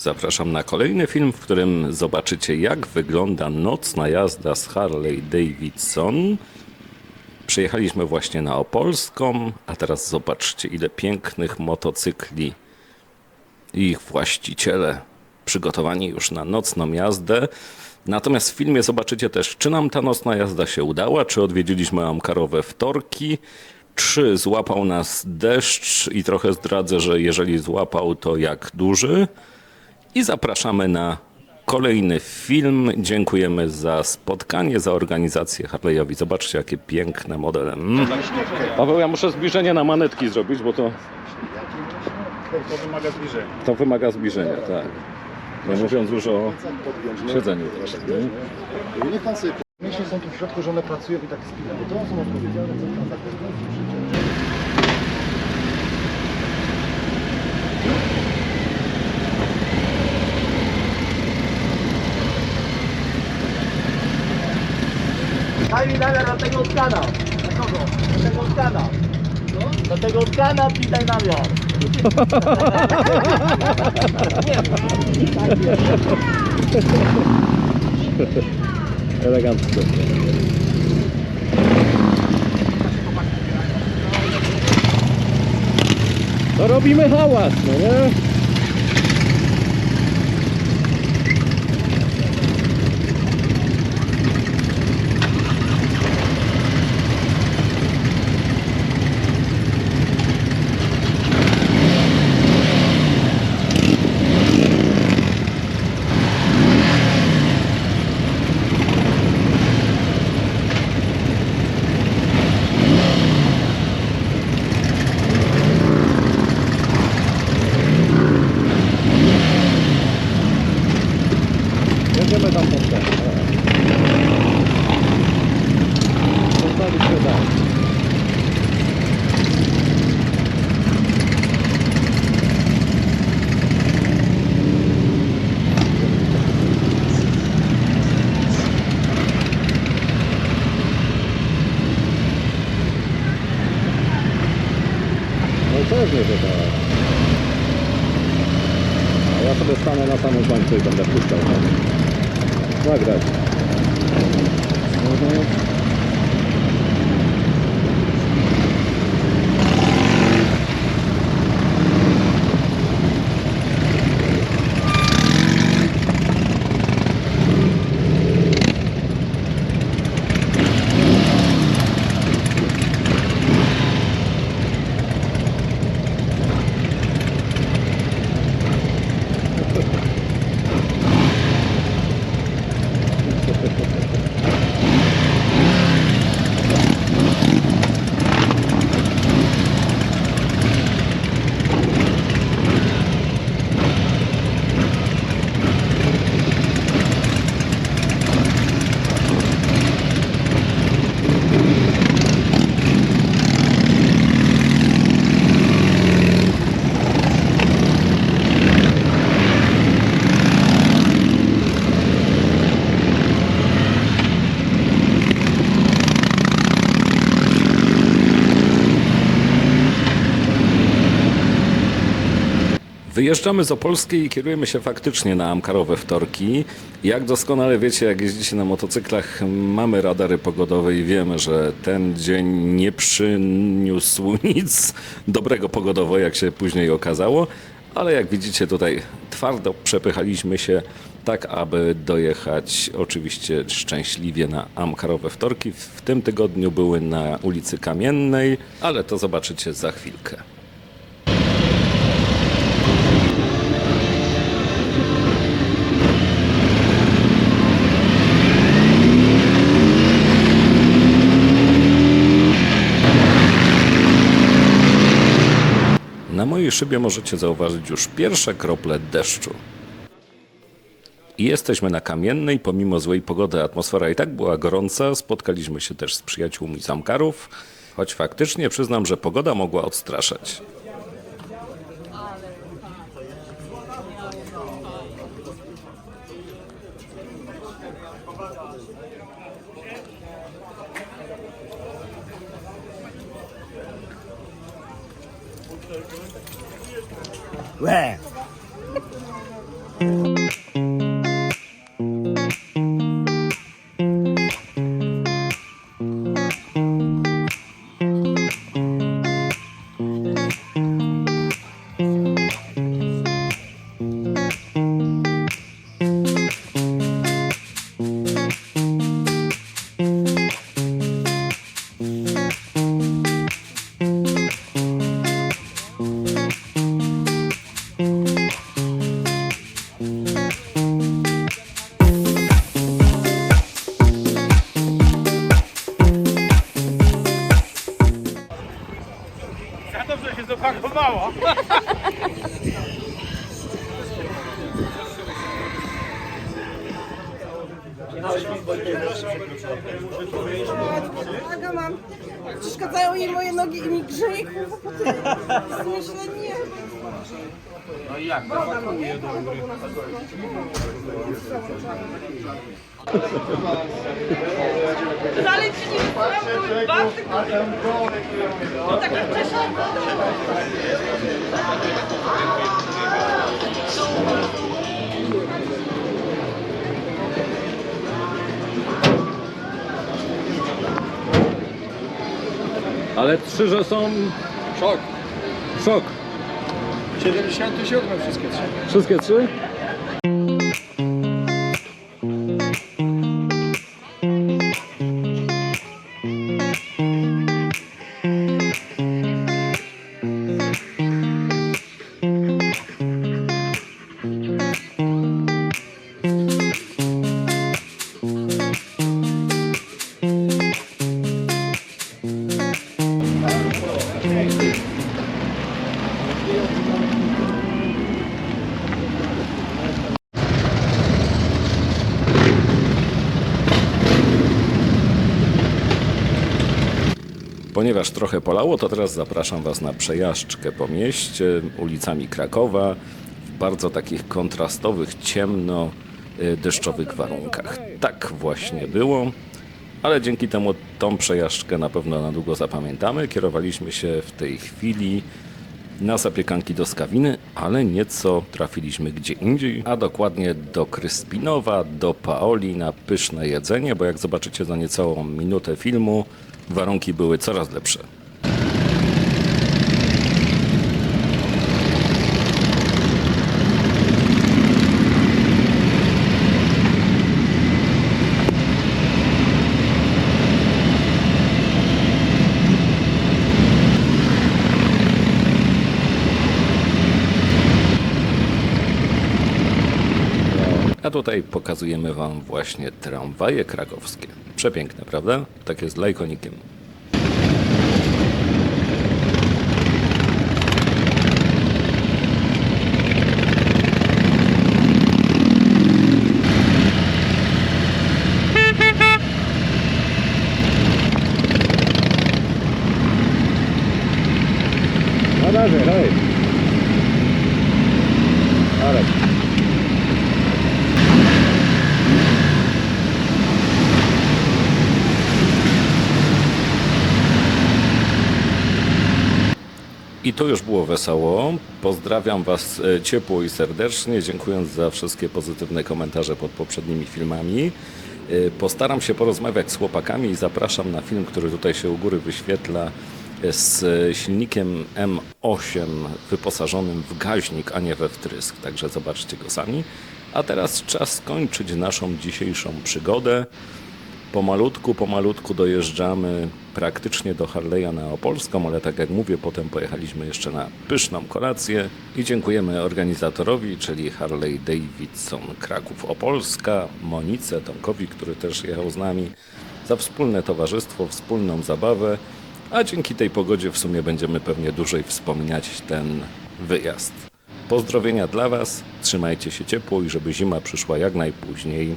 Zapraszam na kolejny film, w którym zobaczycie, jak wygląda nocna jazda z Harley Davidson. Przyjechaliśmy właśnie na Opolską, a teraz zobaczcie, ile pięknych motocykli i ich właściciele przygotowani już na nocną jazdę. Natomiast w filmie zobaczycie też, czy nam ta nocna jazda się udała, czy odwiedziliśmy Amkarowe wtorki, czy złapał nas deszcz i trochę zdradzę, że jeżeli złapał, to jak duży. I zapraszamy na kolejny film. Dziękujemy za spotkanie, za organizację Harley'owi. Zobaczcie, jakie piękne modele. Mm. Paweł, ja muszę zbliżenie na manetki zrobić, bo to, To wymaga zbliżenia. to wymaga zbliżenia, tak. Nie mówiąc już o siedzeniu też. nie? Niech pan sobie są tu w środku, że one pracują i tak spinają. To są odpowiedzialne. Namiar na tego skana. Na kogo? Na tego skana. Na tego skana daj namiar. Elegancko. To robimy hałas, no nie? Jedziemy tam pod ten. Zostawić się tam. No pewnie, że tak. A ja sobie stanę na samym końcu i będę puszczał. Nagrać. Mhm. Wyjeżdżamy z Opolskiej i kierujemy się faktycznie na Amkarowe wtorki. Jak doskonale wiecie, jak jeździcie na motocyklach, mamy radary pogodowe i wiemy, że ten dzień nie przyniósł nic dobrego pogodowo, jak się później okazało. Ale jak widzicie tutaj twardo przepychaliśmy się tak, aby dojechać oczywiście szczęśliwie na Amkarowe wtorki. W tym tygodniu były na ulicy Kamiennej, ale to zobaczycie za chwilkę. Na mojej szybie możecie zauważyć już pierwsze krople deszczu. I jesteśmy na kamiennej, pomimo złej pogody, atmosfera i tak była gorąca. Spotkaliśmy się też z przyjaciółmi z Amkarów, choć faktycznie przyznam, że pogoda mogła odstraszać. 喂 Aga mam. Przeszkadzają jej moje nogi i mi grzeje kurwa po tym. Myślę, nie. Wcale ci nie wysyłam, były dwa tygodnie. No tak jak wcześniej. Ale trzy, że są Szok. szok. 77 wszystkie trzy. Wszystkie trzy? Ponieważ trochę polało, to teraz zapraszam Was na przejażdżkę po mieście, ulicami Krakowa, w bardzo takich kontrastowych, ciemno-deszczowych warunkach. Tak właśnie było, ale dzięki temu tą przejażdżkę na pewno na długo zapamiętamy. Kierowaliśmy się w tej chwili na zapiekanki do Skawiny, ale nieco trafiliśmy gdzie indziej, a dokładnie do Kryspinowa, do Paoli na pyszne jedzenie, bo jak zobaczycie za niecałą minutę filmu, warunki były coraz lepsze. A tutaj pokazujemy Wam właśnie tramwaje krakowskie. Przepiękne, prawda? Tak jest razie, hej. I to już było wesoło. Pozdrawiam Was e, ciepło i serdecznie, dziękując za wszystkie pozytywne komentarze pod poprzednimi filmami. E, Postaram się porozmawiać z chłopakami i zapraszam na film, który tutaj się u góry wyświetla e, z silnikiem M8 wyposażonym w gaźnik, a nie we wtrysk. Także zobaczcie go sami. A teraz czas skończyć naszą dzisiejszą przygodę. Pomalutku, pomalutku dojeżdżamy praktycznie do Harley'a na Opolską, ale tak jak mówię, potem pojechaliśmy jeszcze na pyszną kolację i dziękujemy organizatorowi, czyli Harley Davidson Kraków Opolska, Monice Tomkowi, który też jechał z nami, za wspólne towarzystwo, wspólną zabawę, a dzięki tej pogodzie w sumie będziemy pewnie dłużej wspominać ten wyjazd. Pozdrowienia dla Was, trzymajcie się ciepło i żeby zima przyszła jak najpóźniej.